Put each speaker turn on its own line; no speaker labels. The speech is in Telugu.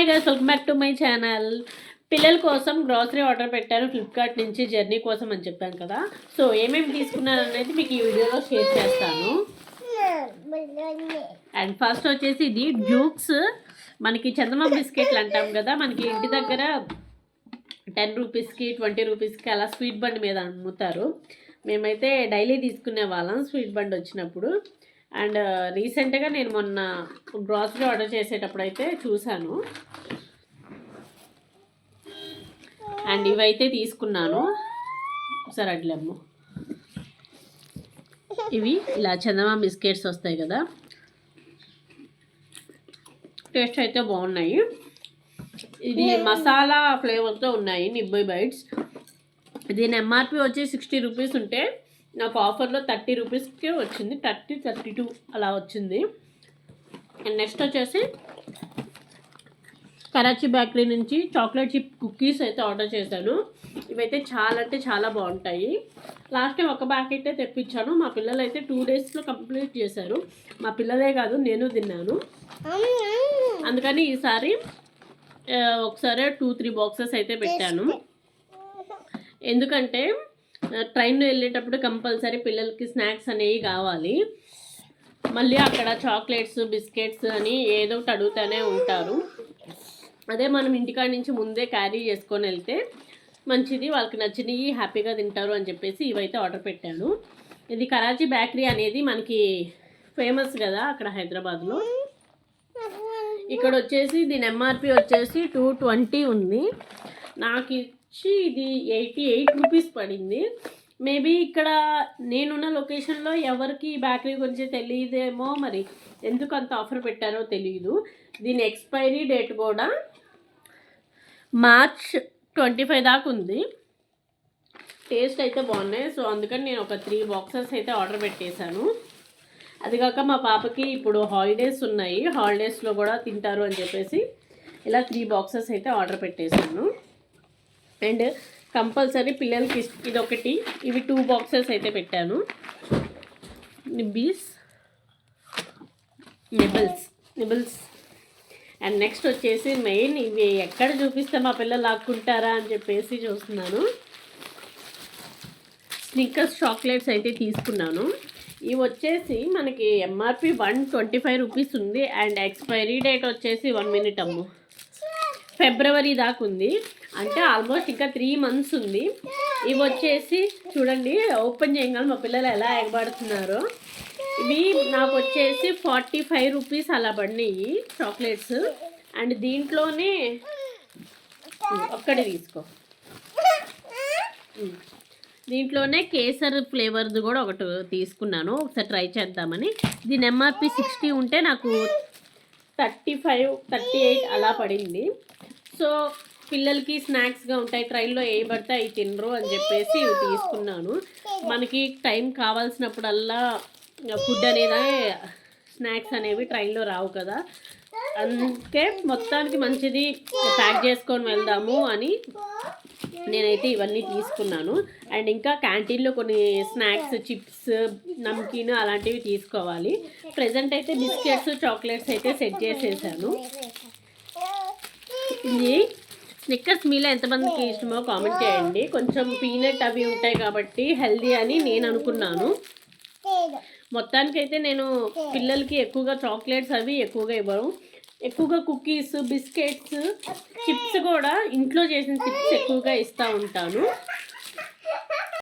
Hi guys welcome back to my channel పిల్లల కోసం గ్రాసరీ ఆర్డర్ పెట్టాను ఫ్లిప్కార్ట్ నుంచి జర్నీ కోసం అని చెప్పాను కదా. సో ఏమేమి తీసుకున్నారు అనేది మీకు ఈ వీడియోలో షేర్ చేస్తాను. అండ్ ఫస్ట్ వచ్చేసి ఇది డ్యూక్స్ మనకి చందమ బిస్కెట్లు అంటాం కదా మనకి ఇంటి దగ్గర టెన్ రూపీస్కి ట్వంటీ రూపీస్కి అలా స్వీట్ బండ్ మీద అమ్ముతారు. మేమైతే డైలీ తీసుకునే వాళ్ళం స్వీట్ బండ్ వచ్చినప్పుడు. అండ్ రీసెంట్గా నేను మొన్న గ్రాసరీ ఆర్డర్ చేసేటప్పుడు అయితే చూశాను అండ్ ఇవైతే తీసుకున్నాను. సరే అట్లేమ్మో ఇవి ఇలా చందమా బిస్కెట్స్ వస్తాయి కదా. టేస్ట్ అయితే బాగున్నాయి. ఇది మసాలా ఫ్లేవర్తో ఉన్నాయి నిబ్బై బైట్స్. దీని ఎంఆర్పి వచ్చి సిక్స్టీ రూపీస్ ఉంటే నాకు ఆఫర్లో థర్టీ రూపీస్కే వచ్చింది. థర్టీ థర్టీ టూ అలా వచ్చింది. అండ్ నెక్స్ట్ వచ్చేసి కరాచీ బేకరీ నుంచి చాక్లెట్ చిప్ కుకీస్ అయితే ఆర్డర్ చేశాను. ఇవైతే చాలా అంటే చాలా బాగుంటాయి. లాస్ట్ టైం ఒక ప్యాకెట్ తెప్పించాను. మా పిల్లలు అయితే టూ డేస్లో కంప్లీట్ చేశారు. మా పిల్లలే కాదు నేను తిన్నాను. అందుకని ఈసారి ఒకసారి టూ త్రీ బాక్సెస్ అయితే పెట్టాను. ఎందుకంటే ట్రైన్లో వెళ్ళేటప్పుడు కంపల్సరీ పిల్లలకి స్నాక్స్ అనేవి కావాలి. మళ్ళీ అక్కడ చాక్లెట్స్ బిస్కెట్స్ అని ఏదో ఒకటి అడుగుతూనే ఉంటారు. అదే మనం ఇంటికాడ నుంచి ముందే క్యారీ చేసుకొని వెళ్తే మంచిది వాళ్ళకి నచ్చినవి హ్యాపీగా తింటారు అని చెప్పేసి ఇవైతే ఆర్డర్ పెట్టాను. ఇది కరాచీ బేకరీ అనేది మనకి ఫేమస్ కదా అక్కడ హైదరాబాద్లో. ఇక్కడ వచ్చేసి దీని ఎంఆర్పి వచ్చేసి టూ ట్వంటీ ఉంది. నాకు ఇచ్చి ఇది ఎయిటీ ఎయిట్ రూపీస్ పడింది. మేబీ ఇక్కడ నేనున్న లొకేషన్లో ఎవరికి ఈ బేకరీ గురించి తెలియదేమో మరి ఎందుకు అంత ఆఫర్ పెట్టారో తెలియదు దీని ఎక్స్పైరీ డేట్ కూడా మార్చ్ ట్వంటీ ఫైవ్ దాకా ఉంది. టేస్ట్ అయితే బాగున్నాయి. సో అందుకని నేను ఒక త్రీ బాక్సెస్ అయితే ఆర్డర్ పెట్టేశాను. అది కాక మా పాపకి ఇప్పుడు హాలిడేస్ ఉన్నాయి. హాలిడేస్లో కూడా తింటారు అని చెప్పేసి ఇలా త్రీ బాక్సెస్ అయితే ఆర్డర్ పెట్టేశాను. అండ్ కంపల్సరీ పిల్లలకి ఇది ఇదొకటి. ఇవి టూ బాక్సెస్ అయితే పెట్టాను. నిబ్బీస్ నిబుల్స్ నిబుల్స్. అండ్ నెక్స్ట్ వచ్చేసి మెయిన్ ఇవి ఎక్కడ చూపిస్తే మా పిల్లలు లాక్కుంటారా అని చెప్పేసి చూస్తున్నాను. స్నిక్కర్స్ చాక్లెట్స్ అయితే తీసుకున్నాను. ఇవి వచ్చేసి మనకి MRP one twenty five rupees ఉంది. అండ్ ఎక్స్పైరీ డేట్ వచ్చేసి వన్ మినిట్ అమ్ము. ఫిబ్రవరి దాకా ఉంది. అంటే ఆల్మోస్ట్ ఇంకా త్రీ మంత్స్ ఉంది. ఇవి వచ్చేసి చూడండి ఓపెన్ చేయగానే మా పిల్లలు ఎలా ఎగబడుతున్నారో. ఇవి నాకు వచ్చేసి ఫార్టీ ఫైవ్ రూపీస్ అలా పడినాయి చాక్లెట్స్ అండ్ దీంట్లోనే ఒక్కడే తీసుకో. దీంట్లోనే కేసర్ ఫ్లేవర్ది కూడా ఒకటి తీసుకున్నాను. ఒకసారి ట్రై చేద్దామని. దీని ఎంఆర్పి సిక్స్టీ ఉంటే నాకు థర్టీ ఫైవ్ థర్టీ ఎయిట్ అలా పడింది. సో పిల్లలకి స్నాక్స్గా ఉంటాయి ట్రైన్లో ఏ పడితే అవి తినరు అని చెప్పేసి ఇవి తీసుకున్నాను. మనకి టైం కావాల్సినప్పుడల్లా ఫుడ్ అనేది స్నాక్స్ అనేవి ట్రైన్లో రావు కదా. అందుకే మొత్తానికి మంచిది ప్యాక్ చేసుకొని వెళ్దాము అని నేనైతే ఇవన్నీ తీసుకున్నాను. అండ్ ఇంకా క్యాంటీన్లో కొన్ని స్నాక్స్ చిప్స్ నమ్కీన్ అలాంటివి తీసుకోవాలి. ప్రజెంట్ అయితే బిస్కెట్స్ చాక్లెట్స్ అయితే సెట్ చేసేసాను. ఇది స్నిక్కర్స్ మీలో ఎంతమందికి ఇష్టమో కామెంట్ చేయండి. కొంచెం పీనట్ అవి ఉంటాయి కాబట్టి హెల్దీ అని నేను అనుకున్నాను. మొత్తానికైతే నేను పిల్లలకి ఎక్కువగా చాక్లెట్స్ అవి ఎక్కువగా ఇవ్వను. ఎక్కువగా కుకీస్ బిస్కెట్స్ చిప్స్ కూడా ఇంట్లో చేసిన చిప్స్ ఎక్కువగా ఇస్తూ ఉంటాను.